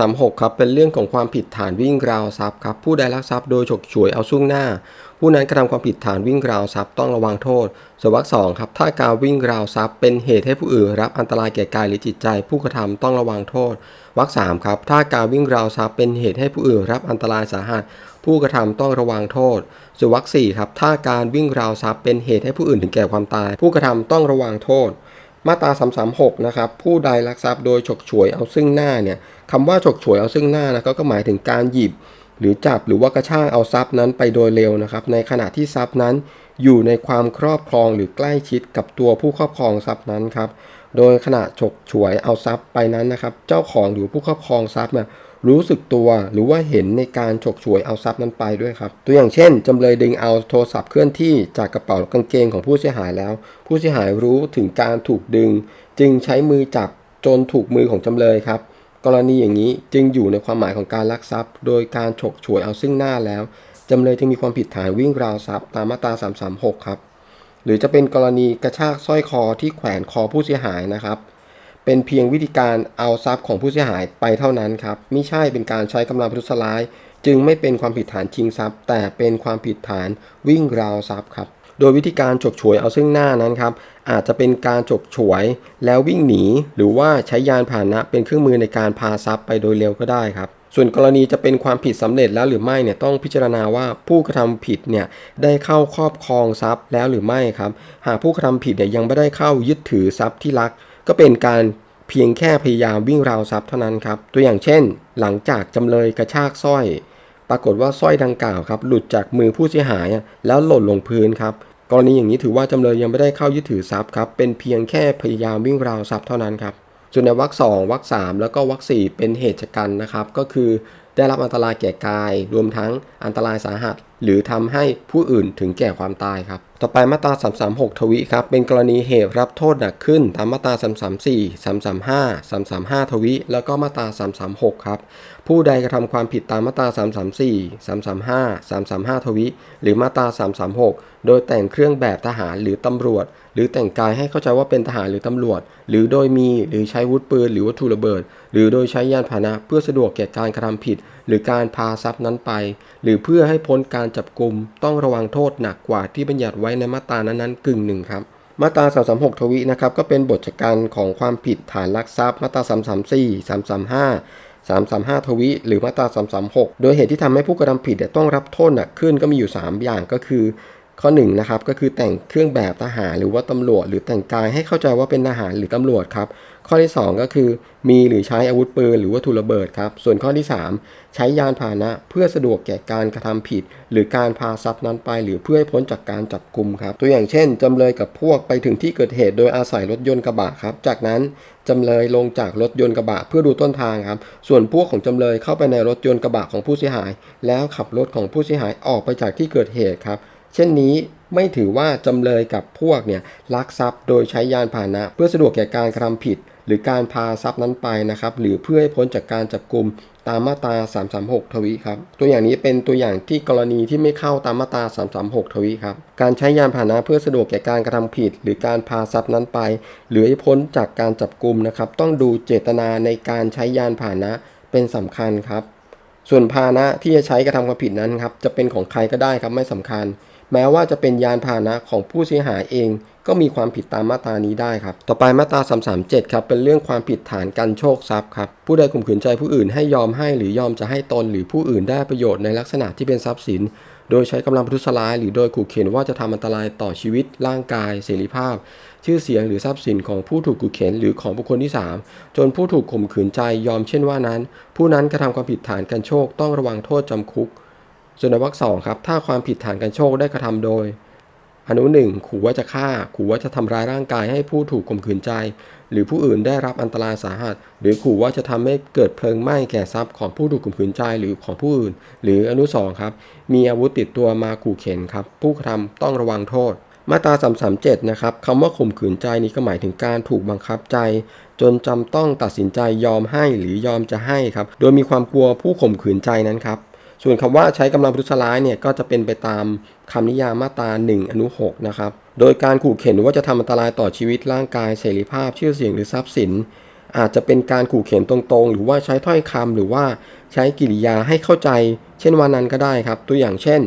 36ครับเป็นเรื่องของความผิดฐานวิ่งราวทรัพย์ครับผู้ใดลักทรัพย์โดยฉกฉวยเอาซึ่งหน้า ผู้นั้นกระทำความผิดฐานวิ่งราวทรัพย์ต้องระวังโทษส่วนวรรคสองครับถ้าการวิ่งราวทรัพย์เป็นเหตุให้ผู้อื่นรับอันตรายแก่กายหรือจิตใจ ผู้กระทำต้องระวังโทษวรรคสามครับถ้าการวิ่งราวทรัพย์เป็นเหตุให้ผู้อื่นรับอันตรายสาหัสผู้กระทำต้องระวังโทษส่วนวรรคสี่ครับถ้าการวิ่งราวทรัพย์เป็นเหตุให้ผู้อื่นถึงแก่ความตาย ผู้กระทำต้องระวังโทษ มาตรา 336 นะครับ ผู้ใดลักทรัพย์โดยฉกฉวยเอาซึ่งหน้าเนี่ยคำว่าฉกฉวยเอาซึ่งหน้านะก็ก็หมายถึงการหยิบ หรือจับหรือว่ากระชากเอาทรัพย์นั้นไปโดยเร็วนะครับ ในขณะที่ทรัพย์นั้นอยู่ในความครอบครองหรือใกล้ชิดกับตัวผู้ครอบครองทรัพย์นั้นครับ โดยขณะฉกฉวยเอาทรัพย์ไปนั้นนะครับ เจ้าของหรือผู้ครอบครองทรัพย์เนี่ย รู้สึกตัวหรือว่าเห็นในการฉกฉวยเอาทรัพย์นั้นไปด้วยครับ ตัวอย่างเช่น จำเลยดึงเอาโทรศัพท์เคลื่อนที่จากกระเป๋ากางเกงของผู้เสียหายแล้ว ผู้เสียหายรู้ถึงการถูกดึง จึงใช้มือจับจนถูกมือของจำเลยครับ กรณีอย่างนี้จึงอยู่ในความหมายของการลักทรัพย์ โดยการฉกฉวยเอาซึ่งหน้าแล้วจำเลยจึงมีความผิดฐานวิ่งราวทรัพย์ตามมาตรา 336 ครับ หรือจะเป็นกรณีกระชากสร้อยคอที่แขวนคอผู้เสียหายนะครับ เป็นเพียงวิธีการเอาทรัพย์ของผู้เสียหายไปเท่านั้นครับไม่ใช่เป็นการใช้กำลังประทุษร้าย จึงไม่เป็นความผิดฐานชิงทรัพย์ แต่เป็นความผิดฐานวิ่งราวทรัพย์ครับโดยวิธีการฉกฉวยเอาซึ่งหน้านั้นครับอาจจะเป็นการฉกฉวยแล้ววิ่งหนี หรือว่าใช้ยานพาหนะเป็นเครื่องมือในการพาทรัพย์ไปโดยเร็วก็ได้ครับ ส่วนกรณีจะเป็นความผิดสำเร็จแล้วหรือไม่เนี่ยต้องพิจารณาว่าผู้กระทำผิดเนี่ยได้เข้าครอบครองทรัพย์แล้วหรือไม่ครับ หากผู้กระทำผิดเนี่ยยังไม่ได้เข้ายึดถือทรัพย์ที่ลัก ก็เป็นการเพียงแค่พยายามวิ่งราวทรัพย์เท่านั้นครับ ตัวอย่างเช่น หลังจากจำเลยกระชากสร้อย ปรากฏว่าสร้อยดังกล่าวครับ หลุดจากมือผู้เสียหาย แล้วหล่นลงพื้นครับ กรณีอย่างนี้ถือว่าจำเลยยังไม่ได้เข้ายึดถือทรัพย์ครับ เป็นเพียงแค่พยายามวิ่งราวทรัพย์เท่านั้นครับ ส่วนในวรรคสองวรรคสามแล้วก็วรรคสี่เป็นเหตุชะกันนะครับ ก็คือได้รับอันตรายแก่กาย รวมทั้งอันตรายสาหัสหรือทำให้ผู้อื่นถึงแก่ความตายครับ ต่อไปมาตรา 336 ทวิครับ เป็นกรณีเหตุรับโทษหนักขึ้นตามมาตรา 334 335 335 ทวิ แล้วก็มาตรา 336 ครับ ผู้ใดกระทำความผิดตามมาตรา 334 335 335 ทวิ หรือมาตรา 336 โดยแต่งเครื่องแบบทหารหรือตำรวจ หรือแต่งกายให้เข้าใจว่าเป็นทหารหรือตำรวจ หรือโดยมีหรือใช้วุธปืนหรือวัตถุระเบิด หรือโดยใช้ยานพาหนะเพื่อสะดวกแก่การกระทำผิด หรือการพาทรัพย์นั้นไป หรือเพื่อให้พ้นการจับกลุม ต้องระวังโทษหนักกว่าที่บัญญัติไว้ในมาตรานั้นๆกึ่งหนึ่งครับมาตรา 336 ทวีนะครับก็เป็นบทจัดการของความผิดฐานลักทรัพย์มาตรา 334 335 335 ทวีหรือมาตรา 336 โดยเหตุที่ทำให้ผู้กระทำผิดต้องรับโทษหนักขึ้นก็มีอยู่ 3 อย่างก็คือ ข้อ1นงนะครับก็คือแต่งเครื่องแบบทหารหรือว่าตำรวจ หรือแต่งกายให้เข้าใจว่าเป็นทหารหรือตำรวจครับข้อที่ 2 ก็คือมีหรือใช้อาวุธปืนหรือวัตถุระเบิดครับส่วนข้อที่ 3 ใช้ยานพาหนะเพื่อสะดวกแก่การกระทำผิด หรือการพาทรัพย์นั้นไป หรือเพื่อให้พ้นจากการจับกลุมครับตัวอย่างเช่น จำเลยกับพวกไปถึงที่เกิดเหตุโดยอาศัยรถยนต์กระบะครับจากนั้นจำเลยลงจากรถยนต์กระบะเพื่อดูต้นทางครับส่วนพวกของจำเลยเข้าไปในรถยนต์กระบะของผู้เสียหาย แล้วขับรถของผู้เสียหายออกไปจากที่เกิดเหตุครับ เช่นนี้ไม่ถือว่าจำเลยกับพวกเนี่ยลักทรัพย์โดยใช้ยานพาหนะ เพื่อสะดวกแก่การกระทำผิด หรือการพาทรัพย์นั้นไปนะครับ หรือเพื่อให้พ้นจากการจับกลุ่มตามมาตรา 336 ทวีครับ ตัวอย่างนี้เป็นตัวอย่างที่กรณีที่ไม่เข้าตามมาตรา 336 ทวีครับ การใช้ยานพาหนะเพื่อสะดวกแก่การกระทำผิด หรือการพาทรัพย์นั้นไป หรือให้พ้นจากการจับกลุ่มนะครับ ต้องดูเจตนาในการใช้ยานพาหนะเป็นสำคัญครับ ส่วนพาหนะที่จะใช้กระทำความผิดนั้นครับ จะเป็นของใครก็ได้ครับไม่สำคัญ แม้ว่าจะเป็นยานพาหนะของผู้เสียหายเองก็มีความผิดตามมาตรานี้ได้ครับ ต่อไปมาตรา 337 ครับ เป็นเรื่องความผิดฐานกันโชคทรัพย์ครับ ผู้ใดข่มขืนใจผู้อื่นให้ยอมให้หรือยอมจะให้ตนหรือผู้อื่นได้ประโยชน์ในลักษณะที่เป็นทรัพย์สิน โดยใช้กำลังประทุษร้าย หรือโดยขู่เข็นว่าจะทำอันตรายต่อชีวิต ร่างกาย เสรีภาพ ชื่อเสียงหรือทรัพย์สินของผู้ถูกขู่เข็นหรือของบุคคลที่ 3 จนผู้ถูกข่มขืนใจยอมเช่นว่านั้น ผู้นั้นกระทำความผิดฐานกันโชคต้องระวังโทษจำคุก ส่วนในวรรคสองครับถ้าความผิดฐานกันโชคได้กระทำโดย อนุหนึ่งขู่ว่าจะฆ่า ขู่ว่าจะทำร้ายร่างกายให้ผู้ถูกข่มขืนใจ หรือผู้อื่นได้รับอันตรายสาหัส หรือขู่ว่าจะทำให้เกิดเพลิงไหม้แก่ทรัพย์ของผู้ถูกข่มขืนใจหรือของผู้อื่น หรืออนุสองครับมีอาวุธติดตัวมาขู่เข็นครับผู้กระทำต้องระวังโทษมาตรา337 นะครับคำว่าข่มขืนใจนี้ก็หมายถึงการถูกบังคับใจ จนจำต้องตัดสินใจยอมให้หรือยอมจะให้ครับ โดยมีความกลัวผู้ข่มขืนใจนั้นครับ ส่วนคำว่าใช้กำลังประทุษร้ายเนี่ยก็จะเป็นไปตามคำนิยามมาตรา1อนุ6นะครับ โดยการขู่เข็นว่าจะทำอันตรายต่อชีวิตร่างกายเสรีภาพชื่อเสียงหรือทรัพย์สิน อาจจะเป็นการขู่เข็นตรงๆ หรือว่าใช้ถ้อยคำหรือว่าใช้กิริยาให้เข้าใจ เช่นวันนั้นก็ได้ครับ ตัวอย่างเช่น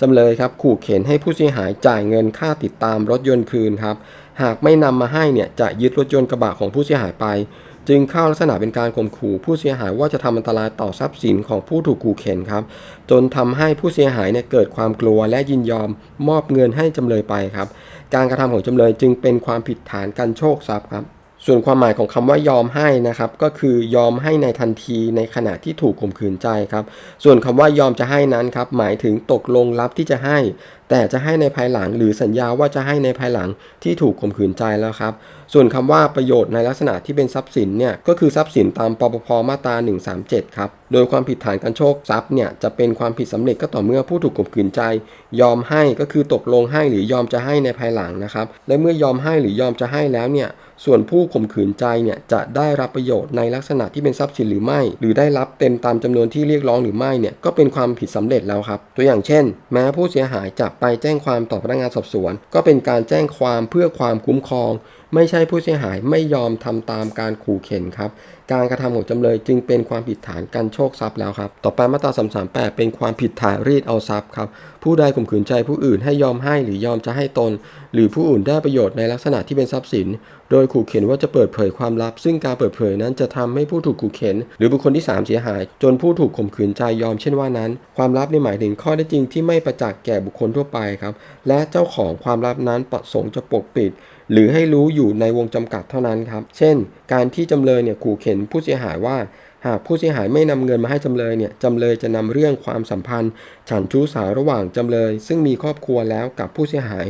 จำเลยครับขู่เข็นให้ผู้เสียหายจ่ายเงินค่าติดตามรถยนต์คืนครับหากไม่นำมาให้เนี่ยจะยึดรถยนต์กระบะของผู้เสียหายไป จึงเข้าลักษณะเป็นการข่มขู่ผู้เสียหายว่าจะทำอันตรายต่อทรัพย์สินของผู้ถูกขู่เข็นครับ จนทำให้ผู้เสียหายเนี่ยเกิดความกลัวและยินยอมมอบเงินให้จำเลยไปครับ การกระทำของจำเลยจึงเป็นความผิดฐานการโชคทรัพย์ครับส่วนความหมายของคำว่ายอมให้นะครับก็คือยอมให้ในทันทีในขณะที่ถูกข่มขืนใจครับ ส่วนคำว่ายอมจะให้นั้นครับหมายถึงตกลงรับที่จะให้ แต่จะให้ในภายหลังหรือสัญญาว่าจะให้ในภายหลังที่ถูกข่มขืนใจแล้วครับ ส่วนคำว่าประโยชน์ในลักษณะที่เป็นทรัพย์สินเนี่ยก็คือทรัพย์สินตามปปพมาตรา 137 ครับ โดยความผิดฐานการโชคทรัพย์เนี่ยจะเป็นความผิดสำเร็จก็ต่อเมื่อผู้ถูกข่มขืนใจ ยอมให้ก็คือตกลงให้หรือยอมจะให้ในภายหลังนะครับ และเมื่อยอมให้หรือยอมจะให้แล้วเนี่ย ส่วนผู้ข่มขืนใจเนี่ยจะได้รับประโยชน์ในลักษณะที่เป็นทรัพย์สินหรือไม่ หรือได้รับเต็มตามจำนวนที่เรียกร้องหรือไม่เนี่ยก็เป็นความผิดสำเร็จแล้วครับ ตัวอย่างเช่น แม้ผู้เสียหายจะไปแจ้งความต่อพนักงานสอบสวน ก็เป็นการแจ้งความเพื่อความคุ้มครอง ไม่ใช่ผู้เสียหายไม่ยอมทำตามการขู่เข็นครับ การกระทำของจำเลยจึงเป็นความผิดฐานการโชคทรัพย์แล้วครับ ต่อไปมาตรา338 เป็นความผิดฐานรีดเอาทรัพย์ครับ ผู้ใดข่มขืนใจผู้อื่นให้ยอมให้หรือยอมจะให้ตน หรือผู้อื่นได้ประโยชน์ในลักษณะที่เป็นทรัพย์สิน โดยขู่เข็นว่าจะเปิดเผยความลับ ซึ่งการเปิดเผยนั้นจะทำให้ผู้ถูกขู่เข็น หรือบุคคลที่ 3 เสียหาย จนผู้ถูกข่มขืนใจยอมเช่นว่านั้น ความลับในหมายถึงข้อได้จริงที่ไม่ประจักษ์แก่บุคคลทั่วไปครับและเจ้าของความลับนั้นประสงค์จะปกปิด หรือให้รู้อยู่ในวงจำกัดเท่านั้นครับ เช่น การที่จำเลยเนี่ยขู่เข็นผู้เสียหายว่า หากผู้เสียหายไม่นำเงินมาให้จำเลยเนี่ยจำเลยจะนำเรื่องความสัมพันธ์ ฉันชู้สาวระหว่างจำเลย ซึ่งมีครอบครัวแล้วกับผู้เสียหาย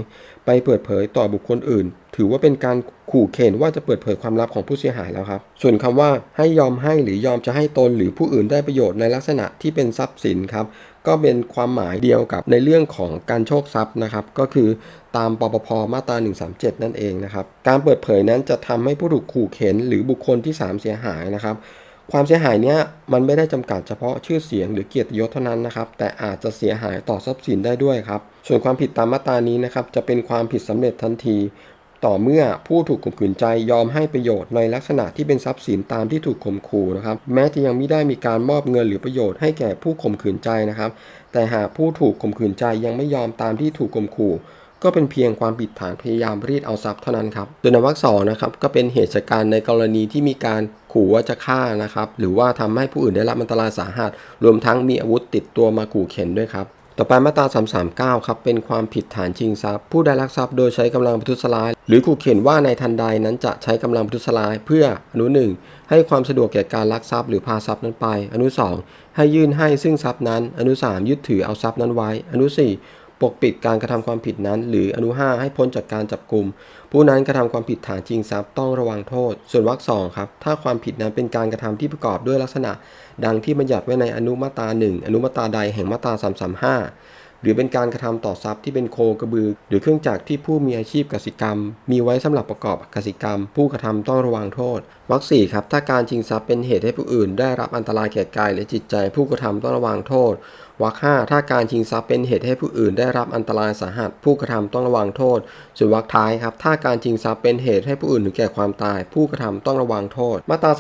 ไปเปิดเผยต่อบุคคลอื่น ถือว่าเป็นการขู่เข็นว่าจะเปิดเผยความลับของผู้เสียหายแล้วครับ ส่วนคำว่าให้ยอมให้หรือยอมจะให้ตนหรือผู้อื่นได้ประโยชน์ในลักษณะที่เป็นทรัพย์สินครับ ก็เป็นความหมายเดียวกับในเรื่องของการโชคทรัพย์นะครับ ก็คือตามปปพมาตรา 137 นั่นเองนะครับ การเปิดเผยนั้นจะทำให้ผู้ถูกขู่เข็นหรือบุคคลที่ 3 เสียหายนะครับความเสียหายเนี้ยมันไม่ได้จำกัดเฉพาะชื่อเสียงหรือเกียรติยศเท่านั้นนะครับ แต่อาจจะเสียหายต่อทรัพย์สินได้ด้วยครับ ส่วนความผิดตามมาตรานี้นะครับจะเป็นความผิดสำเร็จทันที ต่อเมื่อผู้ถูกข่มขืนใจยอมให้ประโยชน์ในลักษณะที่เป็นทรัพย์สินตามที่ถูกข่มขู่นะครับ แม้จะยังไม่ได้มีการมอบเงินหรือประโยชน์ให้แก่ผู้ข่มขืนใจนะครับ แต่หากผู้ถูกข่มขืนใจยังไม่ยอมตามที่ถูกข่มขู่ ก็เป็นเพียงความผิดฐานพยายามรีดเอาทรัพย์เท่านั้นครับโดยในวรรคสองนะครับก็เป็นเหตุการณ์ในกรณีที่มีการขู่ว่าจะฆ่านะครับ หรือว่าทำให้ผู้อื่นได้รับอันตรายสาหัส รวมทั้งมีอาวุธติดตัวมาขู่เข็นด้วยครับ ต่อไปมาตรา 339 ครับ เป็นความผิดฐานชิงทรัพย์ ผู้ใดลักทรัพย์โดยใช้กำลังประทุษร้าย หรือขู่เข็นว่าในทันใดนั้นจะใช้กำลังประทุษร้าย เพื่ออนุหนึ่งให้ความสะดวกแก่การลักทรัพย์หรือพาทรัพย์นั้นไป อนุสองให้ยื่นให้ซึ่งทรัพย์นั้น อนุสามยึดถือเอาทรัพย์นั้นไว้ อนุสี่ ปกปิดการกระทำความผิดนั้น หรืออนุ 5 ให้พ้นจากการจับกลุ่มผู้นั้นกระทำความผิดฐานจริงทรัพย์ต้องระวังโทษ ส่วนวรรคสองครับ ถ้าความผิดนั้นเป็นการกระทำที่ประกอบด้วยลักษณะ ดังที่บัญญัติไว้ในอนุมาตรา1อนุมาตราใดแห่งมาตรา335 หรือเป็นการกระทำต่อทรัพย์ที่เป็นโคกระบือ หรือเครื่องจักรที่ผู้มีอาชีพกสิกรรม มีไว้สำหรับประกอบกสิกรรม ผู้กระทำต้องระวังโทษวรรคสี่ครับถ้าการชิงทรัพย์เป็นเหตุให้ผู้อื่น ได้รับอันตรายแก่กายและจิตใจ ผู้กระทำต้องระวังโทษวรรคห้าถ้าการชิงทรัพย์เป็นเหตุให้ผู้อื่น ได้รับอันตรายสาหัส ผู้กระทำต้องระวังโทษ ส่วนวรรคท้ายครับถ้าการชิงทรัพย์เป็นเหตุให้ผู้อื่นถึงแก่ความตาย ผู้กระทำต้องระวังโทษ มาตรา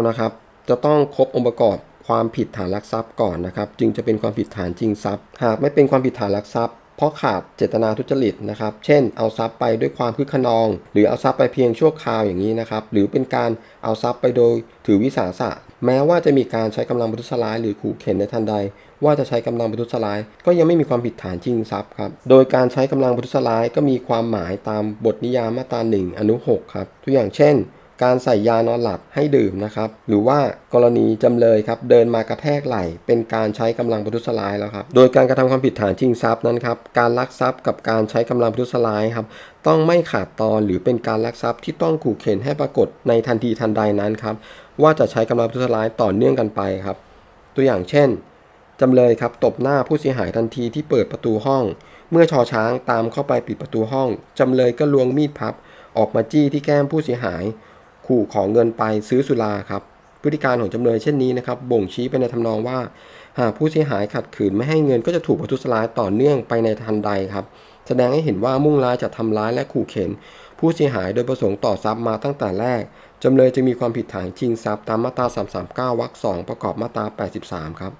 339นะครับจะต้องครบองค์ประกอบ ความผิดฐานลักทรัพย์ก่อนนะครับ จึงจะเป็นความผิดฐานชิงทรัพย์ หากไม่เป็นความผิดฐานลักทรัพย์เพราะขาดเจตนาทุจริตนะครับ เช่น เอาทรัพย์ไปด้วยความคึกขนอง หรือเอาทรัพย์ไปเพียงชั่วคราวอย่างนี้นะครับ หรือเป็นการเอาทรัพย์ไปโดยถือวิสาสะ แม้ว่าจะมีการใช้กำลังประทุษร้ายหรือขู่เข็นในทันใด ว่าจะใช้กำลังประทุษร้าย ก็ยังไม่มีความผิดฐานชิงทรัพย์ครับ โดยการใช้กำลังประทุษร้ายก็มีความหมายตามบทนิยามมาตรา1อนุ6ครับ ตัวอย่างเช่น การใส่ยานอนหลับให้ดื่มนะครับ หรือว่ากรณีจำเลยครับเดินมากระแทกไหล่เป็นการใช้กำลังประทุษร้ายแล้วครับ โดยการกระทำความผิดฐานชิงทรัพย์นั้นครับการลักทรัพย์กับการใช้กำลังประทุษร้ายครับต้องไม่ขาดตอนหรือเป็นการลักทรัพย์ที่ต้องขู่เข็นให้ปรากฏในทันทีทันใดนั้นครับว่าจะใช้กำลังประทุษร้ายต่อเนื่องกันไปครับ ตัวอย่างเช่นจำเลยครับตบหน้าผู้เสียหายทันทีที่เปิดประตูห้อง เมื่อชอช้างตามเข้าไปปิดประตูห้องจำเลยก็ลวงมีดพับ ออกมาจี้ที่แก้มผู้เสียหาย ขู่ขอเงินไปซื้อสุราครับ พฤติการของจำเลยเช่นนี้นะครับ บ่งชี้ไปในทำนองว่า หากผู้เสียหายขัดขืนไม่ให้เงินก็จะถูกประทุษร้ายต่อเนื่องไปในทันใดครับ แสดงให้เห็นว่ามุ่งร้ายจะทำร้ายและขู่เข็น ผู้เสียหายโดยประสงค์ต่อทรัพย์มาตั้งแต่แรกจำเลยจะมีความผิดฐานชิงทรัพย์ตามมาตรา 339 วรรค 2 ประกอบมาตรา 83 ครับ